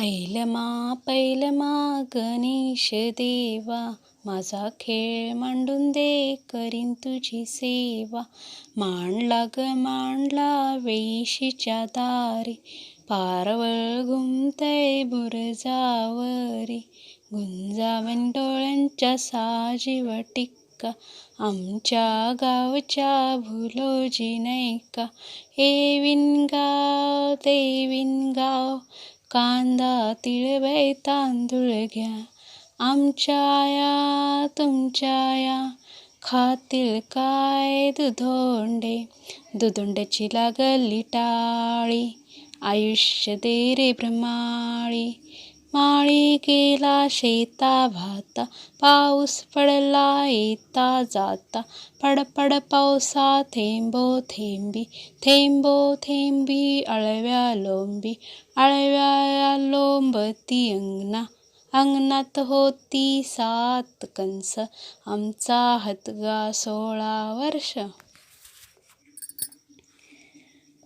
ऐलमा पैलमा गणेश देवा माझा खेळ मांडून दे करीन तुझी सेवा. मांडला ग मांडला वेशीच्या दारी पारवळ घुमतय बुरजावरी. गुंजावन डोळ्यांच्या साजीव टिक्का आमच्या गावच्या भुलोजी नैका. हे विणगाव ते विणगाव कांदा तिळबाई तांदूळ घ्या. आमच्या या तुमच्या या. खातील काय दुधोंडे? दुधोंड्याची लागली टाळी. आयुष्य दे रे भ्रमाळी माळी गेला शेता भाता पाऊस पडला येता जाता. पडपड पावसा थेंबो थेंबी थेंबो थेंबी अळव्या लोंबी अळव्या लोंबती अंगणा. अंगणात होती सात कंस आमचा हतगा सोळा वर्ष.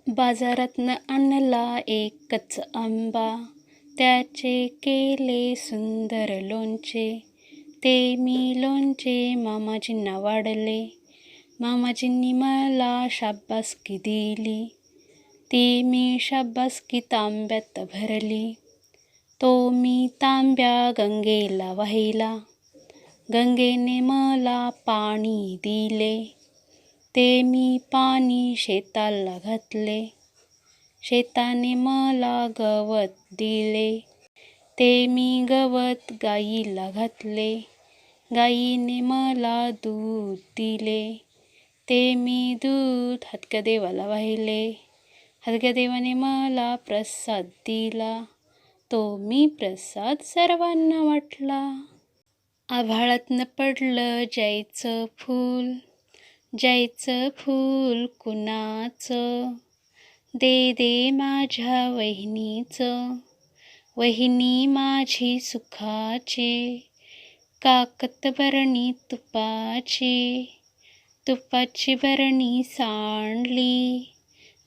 बाजारातनं आणला एकच आंबा. त्याचे केले सुंदर लोणचे. ते मी लोणचे मामाजींना वाढले. मामाजींनी मला शाबासकी दिली. ती मी शाबासकी तांब्यात भरली. तो मी तांब्या गंगेला वाहिला. गंगेने मला पाणी दिले. ते मी पाणी शेताला घातले. शेताने मला गवत दिले. ते मी गवत गाईला घातले. गाईने मला दूध दिले. ते मी दूध हतक्या देवाला वाहिले. हतक्या देवाने मला प्रसाद दिला. तो मी प्रसाद सर्वांना वाटला. आभाळातनं पडलं जायचं फूल जायचं फूल कुणाचं? दे दे माझ्या वहिनीचं. वहिनी माझी सुखाचे काकत बरणी तुपाची. तुपाची बरणी सांडली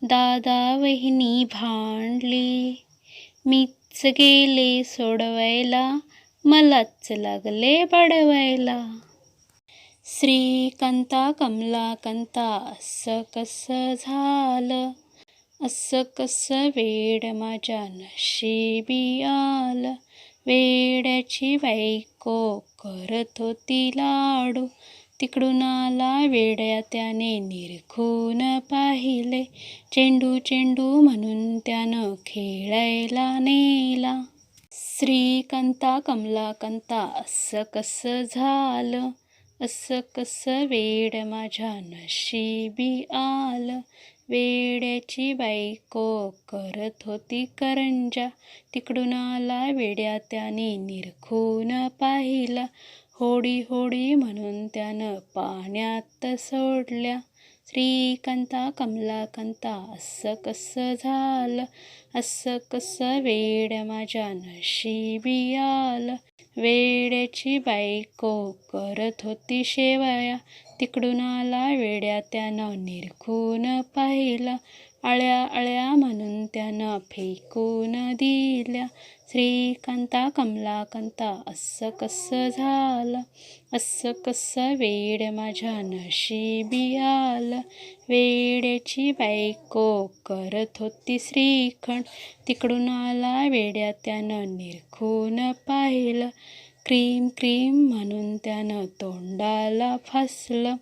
दादा वहिनी भांडली. मीच गेले सोडवायला मलाच लागले बडवायला. श्रीकांता कमला कंता असं कसं झालं? असं कसं वेड माझ्या नशिबी आलं? वेड्याची बायको करत होती लाडू. तिकडून आला वेड्या त्याने निरखून पाहिले. चेंडू चेंडू म्हणून त्यानं खेळायला नेला. श्रीकांता कमलाकांता असं कसं झालं? असं कसं वेड माझ्या नशिबी आलं? वेड्याची बायको करत होती करंजा. तिकडून आला वेड्या त्याने निरखून पाहिला. होडी होडी म्हणून त्यानं पाण्यात सोडल्या. श्रीकांता कमलाकांता असं कसं झालं? असं कसं वेड माझ्या नशिबी आलं? वेड्याची बायको करत होती शेवाया. तिकडून आला वेड्या त्यानं निरखून पाहिलं. अळ्या अळ्या त्यानं फेकून दिल्या. श्रीकांता कमलाकांता असं कसं झालं? असं कसं वेड माझ्या नशिबी आलं? वेड्याची बायको करत होती श्रीखंड. तिकडून आला वेड्या त्यानं निरखून पाहिलं. क्रीम क्रीम म्हणून त्यानं तोंडाला फासलं.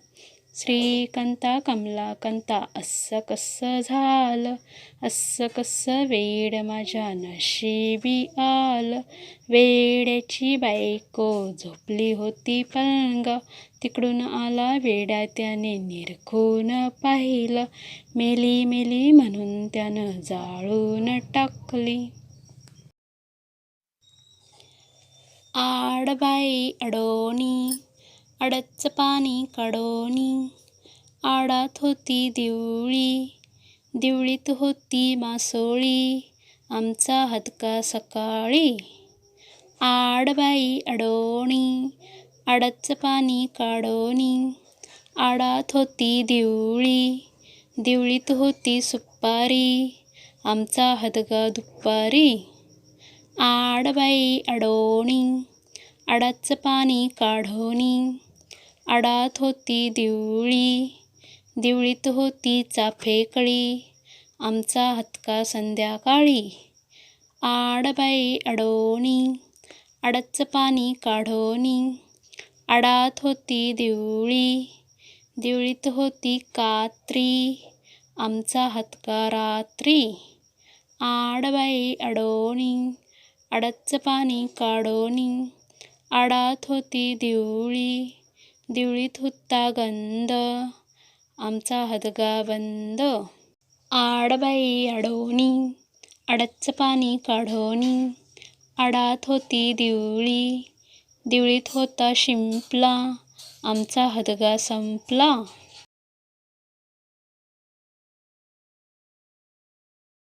श्रीकांता कमलाकांता असं कसं झालं? असं कसं वेड माझ्या नशिबी आलं? वेड्याची बायको झोपली होती पलंग. तिकडून आला वेड्या त्याने निरखून पाहिलं. मेली मेली म्हणून त्यानं जाळून टाकली. आडबाई अडोणी आडच पाणी कडोनी आडात होती दिवळी दिवळीत होती मासोळी आमचा हदका सकाळी. आडबाई अडोणी आडच पाणी काढोनी. आडात होती दिवळी दिवळीत होती सुपारी आमचा हदगा दुपारी. आडबाई अडोणी आडाचं पाणी काढोनी. आडात होती दिवळी दिवळीत होती चाफेकळी आमचा हतका संध्याकाळी. आडबाई अडोणी आडाचं पाणी काढोनी. आडात होती दिवळी दिवळीत होती कात्री आमचा हतका रात्री. आडबाई अडोणी आडाचं पाणी काढोनी. आडात होती दिवळी दिवळीत होता गंध आमचा हदगा बंद. आडबाई अडवणी आडाचं पाणी काढवणी आडात होती दिवळी दिवळीत होता शिंपला आमचा हदगा संपला.